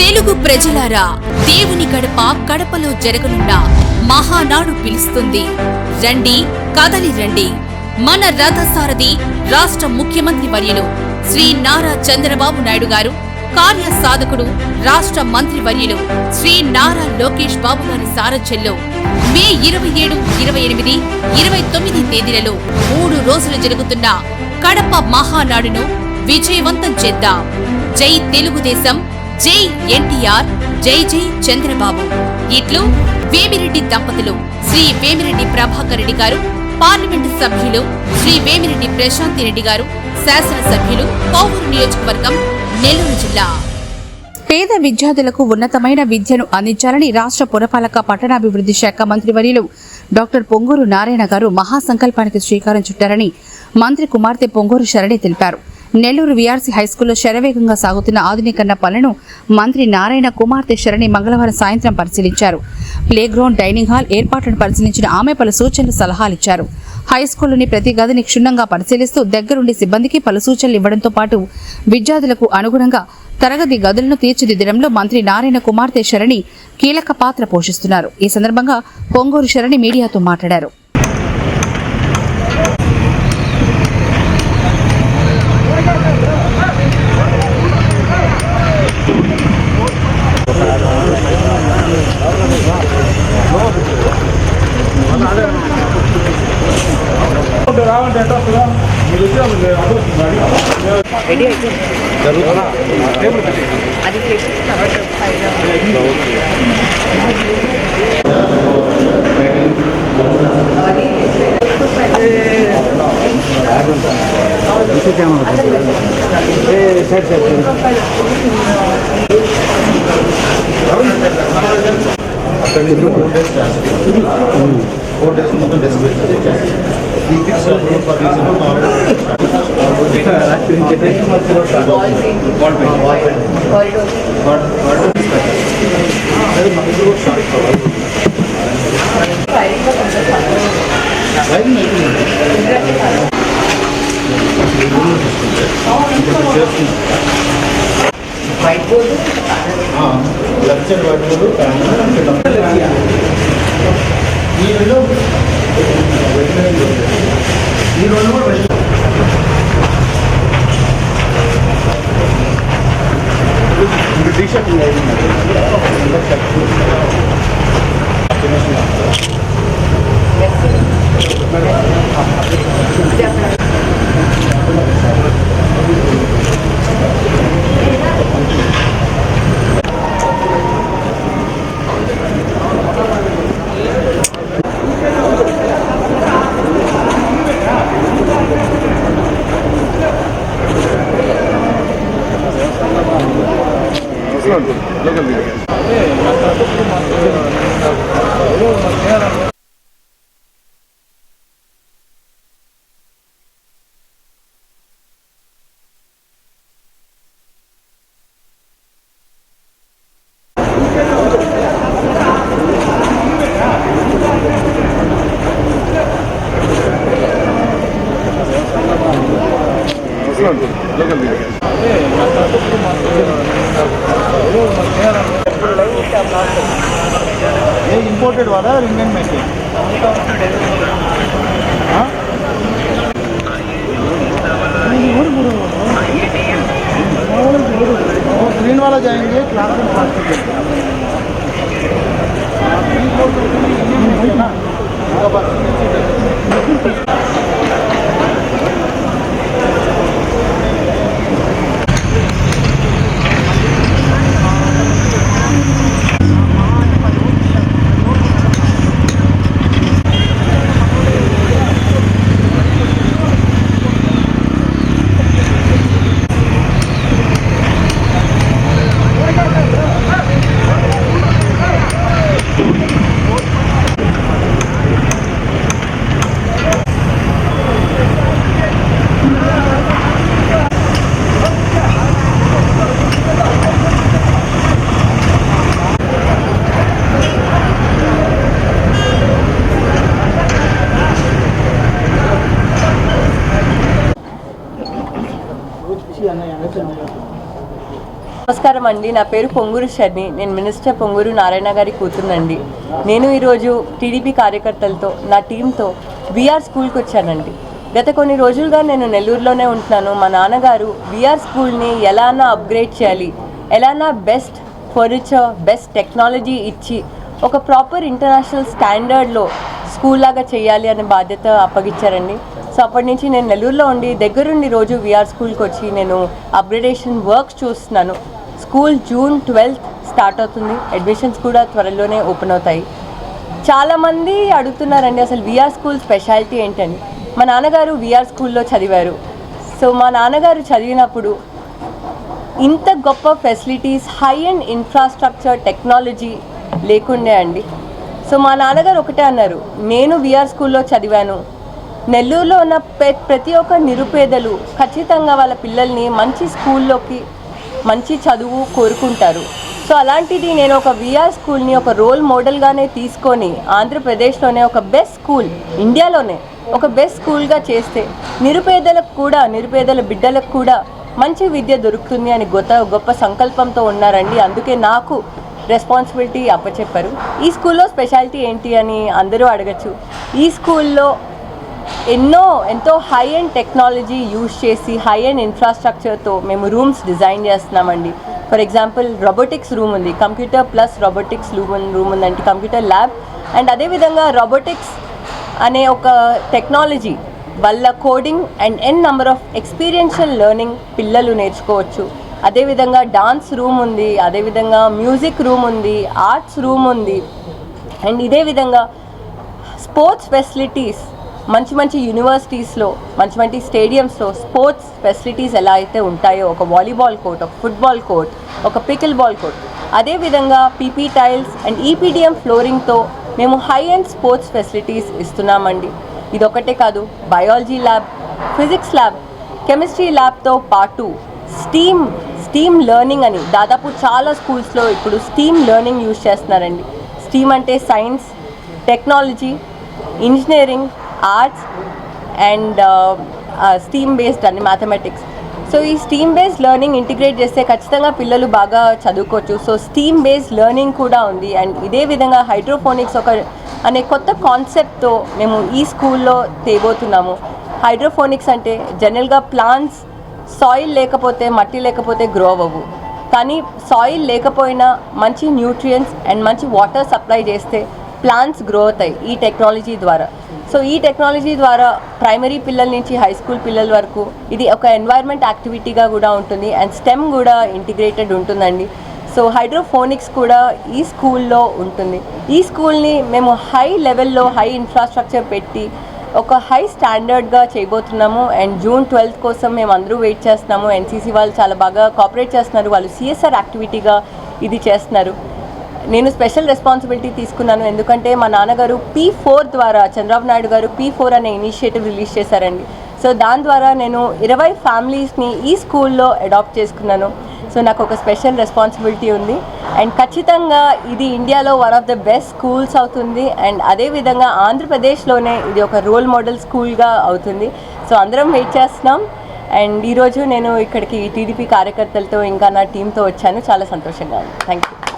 తెలుగు ప్రజలారా దేవుని గడప కడపలో జరగనున్న మహానాడు పిలుస్తుంది. రండి కదలి రండి. మన రథసారథి రాష్ట్ర ముఖ్యమంత్రి వర్యులు శ్రీ నారా చంద్రబాబు నాయుడు గారు కార్య సాధకుడు రాష్ట్ర మంత్రి వర్యులు శ్రీ నారా లోకేష్ బాబు గారి సారథ్యంలో మే ఇరవై ఏడు ఇరవై ఎనిమిది ఇరవై తొమ్మిది తేదీలలో మూడు రోజులు జరుగుతున్న కడప మహానాడును విజయవంతం చేద్దాం. జై తెలుగుదేశం జై ఎన్టీఆర్ జై జై చంద్రబాబు. ఇట్లు వేమిరెడ్డి దంపతులు శ్రీ వేమిరెడ్డి ప్రభాకర్ రెడ్డి గారు పార్లమెంటు సభ్యులు శ్రీ వేమిరెడ్డి ప్రశాంతి రెడ్డి గారు శాసనసభ్యులు కోవూరు నియోజకవర్గం నెల్లూరు జిల్లా. పేద విద్యార్థులకు ఉన్నతమైన విద్యను అందించాలని రాష్ట్ర పురపాలక పట్టణాభివృద్ధి శాఖ మంత్రి వర్యులు డాక్టర్ పొంగూరు నారాయణ గారు మహాసంకల్పానికి శ్రీకారం చుట్టారని మంత్రి కుమార్తె పొంగూరు శరణి తెలిపారు. నెల్లూరు వీఆర్సీ హైస్కూల్లో శరవేగంగా సాగుతున్న ఆధునీకరణ పనులను మంత్రి నారాయణ కుమార్తె శరణి మంగళవారం సాయంత్రం పరిశీలించారు. ప్లేగ్రౌండ్ డైనింగ్ హాల్ ఏర్పాట్లను పరిశీలించిన ఆమె పలు సూచనలు సలహాలు ఇచ్చారు. హైస్కూల్లోని ప్రతి గదిని క్షుణ్ణంగా పరిశీలిస్తూ దగ్గరుండి సిబ్బందికి పలు సూచనలు ఇవ్వడంతో పాటు విద్యార్థులకు అనుగుణంగా తరగతి గదులను తీర్చిదిద్దడంలో మంత్రి నారాయణ కుమార్తె శరణి కీలక పాత్ర పోషిస్తున్నారు. ఈ సందర్భంగా పొంగూరు శరణి మీడియాతో మాట్లాడారు. తర్వాత పైన ఫోర్ డేస్ మొత్తం desk ఈ పిక్స్ వైట్ బోర్డు లెక్చర్ పట్టుకోడు ఈ రెండు ఈ రెండు కూడా వెళ్ళి ఇంకా T shirt local local media imported వాడా ఇండియన్ మెటీరియల్ నమస్కారం అండి. నా పేరు పొంగూరు శర్ణి నేను మినిస్టర్ పొంగూరు నారాయణ గారి కూతురునండి. నేను ఈరోజు టీడీపీ కార్యకర్తలతో నా టీంతో విఆర్ స్కూల్కి వచ్చానండి. గత కొన్ని రోజులుగా నేను నెల్లూరులోనే ఉంటున్నాను. మా నాన్నగారు విఆర్ స్కూల్ని ఎలానా అప్గ్రేడ్ చేయాలి ఎలానా బెస్ట్ ఫర్నిచర్ బెస్ట్ టెక్నాలజీ ఇచ్చి ఒక ప్రాపర్ ఇంటర్నేషనల్ స్టాండర్డ్లో స్కూల్ లాగా చేయాలి అనే బాధ్యత అప్పగించారండి సో అప్పటి నుంచి నేను నెల్లూరులో ఉండి దగ్గరుండి రోజు విఆర్ స్కూల్కి వచ్చి నేను అప్గ్రేడేషన్ వర్క్ చూస్తున్నాను. స్కూల్ జూన్ ట్వెల్త్ స్టార్ట్ అవుతుంది. అడ్మిషన్స్ కూడా త్వరలోనే ఓపెన్ అవుతాయి. చాలామంది అడుగుతున్నారండి అసలు విఆర్ స్కూల్ స్పెషాలిటీ ఏంటని. మా నాన్నగారు విఆర్ స్కూల్లో చదివారు. సో మా నాన్నగారు చదివినప్పుడు ఇంత గొప్ప facilities high and infrastructure technology లేకుండే అండి. సో మా నాన్నగారు ఒకటే అన్నారు నేను విఆర్ స్కూల్లో చదివాను. నెల్లూరులో ఉన్న ప్రతి ఒక్క నిరుపేదలు ఖచ్చితంగా వాళ్ళ పిల్లల్ని మంచి స్కూల్లోకి మంచి చదువు కోరుకుంటారు. సో అలాంటిది నేను ఒక విఆర్ స్కూల్ని ఒక రోల్ మోడల్గానే తీసుకొని ఆంధ్రప్రదేశ్లోనే ఒక బెస్ట్ స్కూల్ ఇండియాలోనే ఒక బెస్ట్ స్కూల్గా చేస్తే నిరుపేదలకు కూడా నిరుపేదల బిడ్డలకు కూడా మంచి విద్య దొరుకుతుంది అని గొప్ప గొప్ప సంకల్పంతో ఉన్నారండి. అందుకే నాకు రెస్పాన్సిబిలిటీ అప్పచెప్పారు. ఈ స్కూల్లో స్పెషాలిటీ ఏంటి అని అందరూ అడగచ్చు. ఈ స్కూల్లో ఎన్నో ఎంతో హై అండ్ టెక్నాలజీ యూజ్ చేసి హై అండ్ ఇన్ఫ్రాస్ట్రక్చర్తో మేము రూమ్స్ డిజైన్ చేస్తున్నామండి. ఫర్ ఎగ్జాంపుల్ రోబోటిక్స్ రూమ్ ఉంది. Computer plus robotics room room ఉందంటే కంప్యూటర్ ల్యాబ్ అండ్ అదేవిధంగా రోబోటిక్స్ అనే ఒక టెక్నాలజీ వల్ల coding and N number of experiential learning పిల్లలు నేర్చుకోవచ్చు. అదేవిధంగా డాన్స్ రూమ్ ఉంది. అదేవిధంగా మ్యూజిక్ రూమ్ ఉంది. ఆర్ట్స్ రూమ్ ఉంది. అండ్ ఇదే విధంగా స్పోర్ట్స్ ఫెసిలిటీస్ మంచి మంచి యూనివర్సిటీస్లో మంచి మంచి స్టేడియంస్లో స్పోర్ట్స్ ఫెసిలిటీస్ ఎలా అయితే ఉంటాయో ఒక వాలీబాల్ కోర్ట్ ఒక ఫుట్బాల్ కోర్ట్ ఒక పికిల్ బాల్ కోర్ట్ అదేవిధంగా పీపీ టైల్స్ అండ్ ఈపీడిఎం ఫ్లోరింగ్తో మేము హై అండ్ స్పోర్ట్స్ ఫెసిలిటీస్ ఇస్తున్నామండి. ఇదొకటే కాదు biology lab physics lab chemistry ల్యాబ్తో పాటు స్టీమ్ స్టీమ్ లెర్నింగ్ అని దాదాపు చాలా స్కూల్స్లో ఇప్పుడు స్టీమ్ లెర్నింగ్ యూజ్ చేస్తున్నారండి. స్టీమ్ అంటే science technology engineering arts and steam based అని మ్యాథమెటిక్స్ సో ఈ స్టీమ్ బేస్డ్ లెర్నింగ్ ఇంటిగ్రేట్ చేస్తే ఖచ్చితంగా పిల్లలు బాగా చదువుకోవచ్చు. సో స్టీమ్ బేస్డ్ లెర్నింగ్ కూడా ఉంది. అండ్ ఇదే విధంగా హైడ్రోఫోనిక్స్ ఒక అనే కొత్త కాన్సెప్ట్తో మేము ఈ స్కూల్లో తేబోతున్నాము. హైడ్రోఫోనిక్స్ అంటే జనరల్గా ప్లాంట్స్ సాయిల్ లేకపోతే మట్టి లేకపోతే గ్రో అవ్వవు కానీ సాయిల్ లేకపోయినా మంచి న్యూట్రియంట్స్ అండ్ మంచి వాటర్ సప్లై చేస్తే ప్లాంట్స్ గ్రో అవుతాయి ఈ టెక్నాలజీ ద్వారా. సో ఈ టెక్నాలజీ ద్వారా ప్రైమరీ పిల్లల నుంచి హై స్కూల్ పిల్లల వరకు ఇది ఒక ఎన్వైర్న్మెంట్ యాక్టివిటీగా కూడా ఉంటుంది అండ్ స్టెమ్ కూడా ఇంటిగ్రేటెడ్ ఉంటుందండి. సో హైడ్రోఫోనిక్స్ కూడా ఈ స్కూల్లో ఉంటుంది. ఈ స్కూల్ని మేము హై లెవెల్లో హై ఇన్ఫ్రాస్ట్రక్చర్ పెట్టి ఒక హై స్టాండర్డ్గా చేయబోతున్నాము అండ్ జూన్ ట్వెల్త్ కోసం మేము అందరూ వెయిట్ చేస్తున్నాము. ఎన్సీసీ వాళ్ళు చాలా బాగా కోఆపరేట్ చేస్తున్నారు. వాళ్ళు సిఎస్ఆర్ యాక్టివిటీగా ఇది చేస్తున్నారు. నేను స్పెషల్ రెస్పాన్సిబిలిటీ తీసుకున్నాను. ఎందుకంటే మా నాన్నగారు పీ ఫోర్ ద్వారా చంద్రబాబు నాయుడు గారు పీ ఫోర్ అనే ఇనిషియేటివ్ రిలీజ్ చేశారండి. సో దాని ద్వారా నేను ఇరవై ఫ్యామిలీస్ని ఈ స్కూల్లో అడాప్ట్ చేసుకున్నాను. సో నాకు ఒక స్పెషల్ రెస్పాన్సిబిలిటీ ఉంది. అండ్ ఖచ్చితంగా ఇది ఇండియాలో one of the best schools అవుతుంది. అండ్ అదేవిధంగా ఆంధ్రప్రదేశ్లోనే ఇది ఒక రోల్ మోడల్ స్కూల్గా అవుతుంది. సో అందరం వెయిట్ చేస్తున్నాం. అండ్ ఈరోజు నేను ఇక్కడికి టీడీపీ కార్యకర్తలతో ఇంకా నా టీంతో వచ్చాను. చాలా సంతోషంగా ఉంది. Thank you